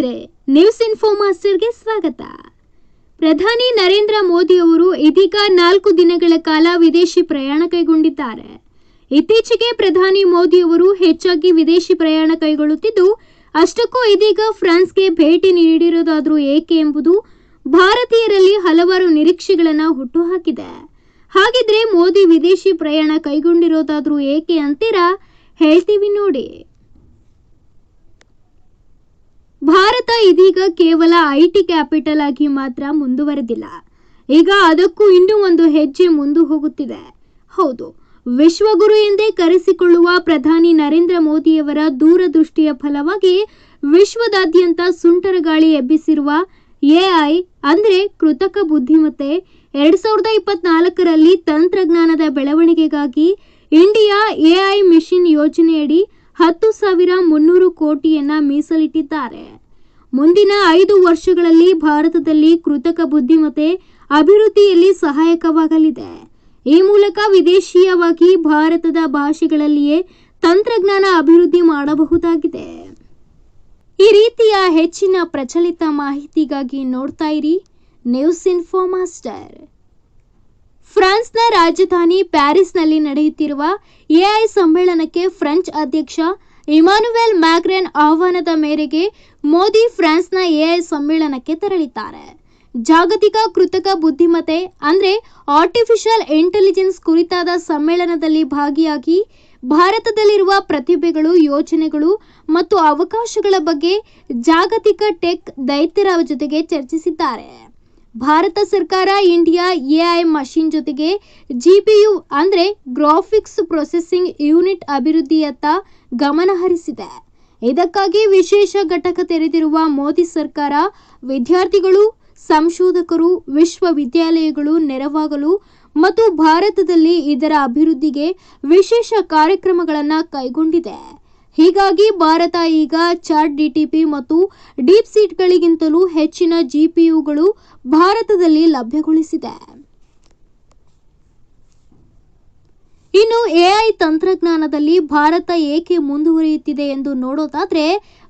ಸ್ನೇಹಿತರೆ news info ಮಾಸ್ಟರ್ಗೆ ಸ್ವಾಗತ. ಪ್ರಧಾನಿ ನರೇಂದ್ರ ಮೋದಿ ಅವರು ಇದೀಗ ನಾಲ್ಕು ದಿನಗಳ ಕಾಲ ವಿದೇಶಿ ಪ್ರಯಾಣ ಕೈಗೊಂಡಿದ್ದಾರೆ. ಇತ್ತೀಚೆಗೆ ಪ್ರಧಾನಿ ಮೋದಿ ಅವರು ಹೆಚ್ಚಾಗಿ ವಿದೇಶಿ ಪ್ರಯಾಣ ಕೈಗೊಳ್ಳುತ್ತಿದ್ದು, ಅಷ್ಟಕ್ಕೂ ಇದೀಗ ಫ್ರಾನ್ಸ್ಗೆ ಭೇಟಿ ನೀಡಿರೋದಾದರೂ ಏಕೆ ಎಂಬುದು ಭಾರತೀಯರಲ್ಲಿ ಹಲವಾರು ನಿರೀಕ್ಷೆಗಳನ್ನು ಹುಟ್ಟುಹಾಕಿದೆ. ಹಾಗಿದ್ರೆ ಮೋದಿ ವಿದೇಶಿ ಪ್ರಯಾಣ ಕೈಗೊಂಡಿರೋದಾದರೂ ಏಕೆ ಅಂತೀರಾ? ಹೇಳ್ತೀವಿ ನೋಡಿ ಭಾರತ ಇದೀಗ ಕೇವಲ ಐಟಿ ಕ್ಯಾಪಿಟಲ್ ಆಗಿ ಮಾತ್ರ ಮುಂದುವರೆದಿಲ್ಲ. ಈಗ ಅದಕ್ಕೂ ಇನ್ನೂ ಒಂದು ಹೆಜ್ಜೆ ಮುಂದೆ ಹೋಗುತ್ತಿದೆ. ಹೌದು, ವಿಶ್ವಗುರು ಎಂದೇ ಕರೆಸಿಕೊಳ್ಳುವ ಪ್ರಧಾನಿ ನರೇಂದ್ರ ಮೋದಿಯವರ ದೂರದೃಷ್ಟಿಯ ಫಲವಾಗಿ ವಿಶ್ವದಾದ್ಯಂತ ಸುಂಟರ ಗಾಳಿ ಎಬ್ಬಿಸಿರುವ ಎಐ ಅಂದ್ರೆ ಕೃತಕ ಬುದ್ಧಿಮತ್ತೆ, ಎರಡ್ ಸಾವಿರದ ಇಪ್ಪತ್ನಾಲ್ಕರಲ್ಲಿ ತಂತ್ರಜ್ಞಾನದ ಬೆಳವಣಿಗೆಗಾಗಿ ಇಂಡಿಯಾ ಎಐ ಮಿಷನ್ ಯೋಜನೆಯಡಿ ಹತ್ತು ಸಾವಿರ ಮುನ್ನೂರು ಕೋಟಿಯನ್ನ ಮೀಸಲಿಟ್ಟಿದ್ದಾರೆ. ಮುಂದಿನ ಐದು ವರ್ಷಗಳಲ್ಲಿ ಭಾರತದಲ್ಲಿ ಕೃತಕ ಬುದ್ಧಿಮತ್ತೆ ಅಭಿವೃದ್ಧಿಯಲ್ಲಿ ಸಹಾಯಕವಾಗಲಿದೆ. ಈ ಮೂಲಕ ವಿದೇಶೀಯವಾಗಿ ಭಾರತದ ಭಾಷೆಗಳಲ್ಲಿಯೇ ತಂತ್ರಜ್ಞಾನ ಅಭಿವೃದ್ಧಿ ಮಾಡಬಹುದಾಗಿದೆ. ಈ ರೀತಿಯ ಹೆಚ್ಚಿನ ಪ್ರಚಲಿತ ಮಾಹಿತಿಗಾಗಿ ನೋಡ್ತಾ ಇರಿ ನ್ಯೂಸ್ ಇನ್ಫೋ ಮಾಸ್ಟರ್. ಫ್ರಾನ್ಸ್ನ ರಾಜಧಾನಿ ಪ್ಯಾರಿಸ್ನಲ್ಲಿ ನಡೆಯುತ್ತಿರುವ ಎಐ ಸಮ್ಮೇಳನಕ್ಕೆ ಫ್ರೆಂಚ್ ಅಧ್ಯಕ್ಷ ಇಮಾನುವೆಲ್ ಮ್ಯಾಕ್ರೆನ್ ಆಹ್ವಾನದ ಮೇರೆಗೆ ಮೋದಿ ಫ್ರಾನ್ಸ್ನ ಎಐ ಸಮ್ಮೇಳನಕ್ಕೆ ತೆರಳಿದ್ದಾರೆ. ಜಾಗತಿಕ ಕೃತಕ ಬುದ್ಧಿಮತ್ತೆ, ಅಂದ್ರೆ ಆರ್ಟಿಫಿಷಿಯಲ್ ಇಂಟೆಲಿಜೆನ್ಸ್ ಕುರಿತಾದ ಸಮ್ಮೇಳನದಲ್ಲಿ ಭಾಗಿಯಾಗಿ ಭಾರತದಲ್ಲಿರುವ ಪ್ರತಿಭೆಗಳು ಯೋಜನೆಗಳು ಮತ್ತು ಅವಕಾಶಗಳ ಬಗ್ಗೆ ಜಾಗತಿಕ ಟೆಕ್ ದೈತ್ಯರ ಜೊತೆಗೆ ಚರ್ಚಿಸಿದ್ದಾರೆ. ಭಾರತ ಸರ್ಕಾರ ಇಂಡಿಯಾ ಎಐ ಮಷಿನ್ ಜೊತೆಗೆ ಜಿಪಿಯು, ಅಂದ್ರೆ ಗ್ರಾಫಿಕ್ಸ್ ಪ್ರೊಸೆಸಿಂಗ್ ಯೂನಿಟ್ ಅಭಿವೃದ್ಧಿಯತ್ತ ಗಮನ ಹರಿಸಿದೆ. ಇದಕ್ಕಾಗಿ ವಿಶೇಷ ಘಟಕ ತೆರೆದಿರುವ ಮೋದಿ ಸರ್ಕಾರ ವಿದ್ಯಾರ್ಥಿಗಳು, ಸಂಶೋಧಕರು, ವಿಶ್ವವಿದ್ಯಾಲಯಗಳು ನೆರವಾಗಲು ಮತ್ತು ಭಾರತದಲ್ಲಿ ಇದರ ಅಭಿವೃದ್ಧಿಗೆ ವಿಶೇಷ ಕಾರ್ಯಕ್ರಮಗಳನ್ನು ಕೈಗೊಂಡಿದೆ. ಹೀಗಾಗಿ ಭಾರತ ಈಗ ಚಾಟ್ ಡಿಟಿಪಿ ಮತ್ತು ಡೀಪ್ ಸೀಟ್ಗಳಿಗಿಂತಲೂ ಹೆಚ್ಚಿನ ಜಿಪಿಯುಗಳು ಭಾರತದಲ್ಲಿ ಲಭ್ಯಗೊಳಿಸಿದೆ. ಇನ್ನು ಎಐ ತಂತ್ರಜ್ಞಾನದಲ್ಲಿ ಭಾರತ ಏಕೆ ಮುಂದುವರಿಯುತ್ತಿದೆ ಎಂದು ನೋಡೋದಾದ್ರೆ,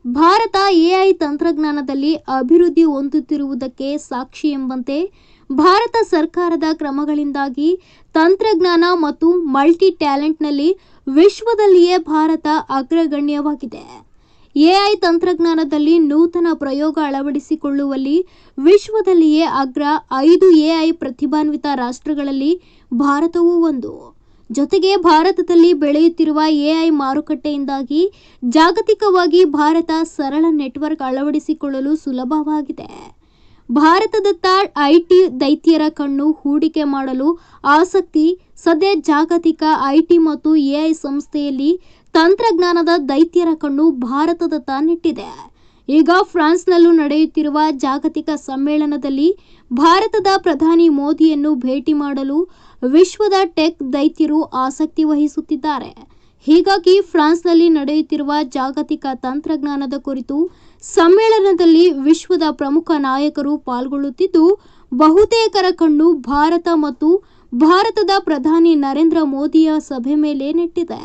ಭಾರತ ಎಐ ತಂತ್ರಜ್ಞಾನದಲ್ಲಿ ಅಭಿವೃದ್ಧಿ ಹೊಂದುತ್ತಿರುವುದಕ್ಕೆ ಸಾಕ್ಷಿ ಎಂಬಂತೆ, ಭಾರತ ಸರ್ಕಾರದ ಕ್ರಮಗಳಿಂದಾಗಿ ತಂತ್ರಜ್ಞಾನ ಮತ್ತು ಮಲ್ಟಿ ಟ್ಯಾಲೆಂಟ್ನಲ್ಲಿ ವಿಶ್ವದಲ್ಲಿಯೇ ಭಾರತ ಅಗ್ರಗಣ್ಯವಾಗಿದೆ. ಎಐ ತಂತ್ರಜ್ಞಾನದಲ್ಲಿ ನೂತನ ಪ್ರಯೋಗ ಅಳವಡಿಸಿಕೊಳ್ಳುವಲ್ಲಿ ವಿಶ್ವದಲ್ಲಿಯೇ ಅಗ್ರ ಐದು ಎಐ ಪ್ರತಿಭಾನ್ವಿತ ರಾಷ್ಟ್ರಗಳಲ್ಲಿ ಭಾರತವೂ ಒಂದು. ಜೊತೆಗೆ ಭಾರತದಲ್ಲಿ ಬೆಳೆಯುತ್ತಿರುವ ಎಐ ಮಾರುಕಟ್ಟೆಯಿಂದಾಗಿ ಜಾಗತಿಕವಾಗಿ ಭಾರತ ಸರಳ ನೆಟ್ವರ್ಕ್ ಅಳವಡಿಸಿಕೊಳ್ಳಲು ಸುಲಭವಾಗಿದೆ. ಭಾರತದತ್ತ ಐಟಿ ದೈತ್ಯರ ಕಣ್ಣು ಹೂಡಿಕೆ ಮಾಡಲು ಆಸಕ್ತಿ, ಸದ್ಯ ಜಾಗತಿಕ ಐಟಿ ಮತ್ತು ಎಐ ಸಂಸ್ಥೆಯಲ್ಲಿ ತಂತ್ರಜ್ಞಾನದ ದೈತ್ಯರ ಕಣ್ಣು ಭಾರತದತ್ತ ನೆಟ್ಟಿದೆ. ಈಗ ಫ್ರಾನ್ಸ್ನಲ್ಲೂ ನಡೆಯುತ್ತಿರುವ ಜಾಗತಿಕ ಸಮ್ಮೇಳನದಲ್ಲಿ ಭಾರತದ ಪ್ರಧಾನಿ ಮೋದಿಯನ್ನು ಭೇಟಿ ಮಾಡಲು ವಿಶ್ವದ ಟೆಕ್ ದೈತ್ಯರು ಆಸಕ್ತಿ ವಹಿಸುತ್ತಿದ್ದಾರೆ. ಹೀಗಾಗಿ ಫ್ರಾನ್ಸ್ನಲ್ಲಿ ನಡೆಯುತ್ತಿರುವ ಜಾಗತಿಕ ತಂತ್ರಜ್ಞಾನದ ಕುರಿತು ಸಮ್ಮೇಳನದಲ್ಲಿ ವಿಶ್ವದ ಪ್ರಮುಖ ನಾಯಕರು ಪಾಲ್ಗೊಳ್ಳುತ್ತಿದ್ದು, ಬಹುತೇಕರ ಕಣ್ಣು ಭಾರತ ಮತ್ತು ಭಾರತದ ಪ್ರಧಾನಿ ನರೇಂದ್ರ ಮೋದಿಯ ಸಭೆ ಮೇಲೆ ನೆಟ್ಟಿದೆ.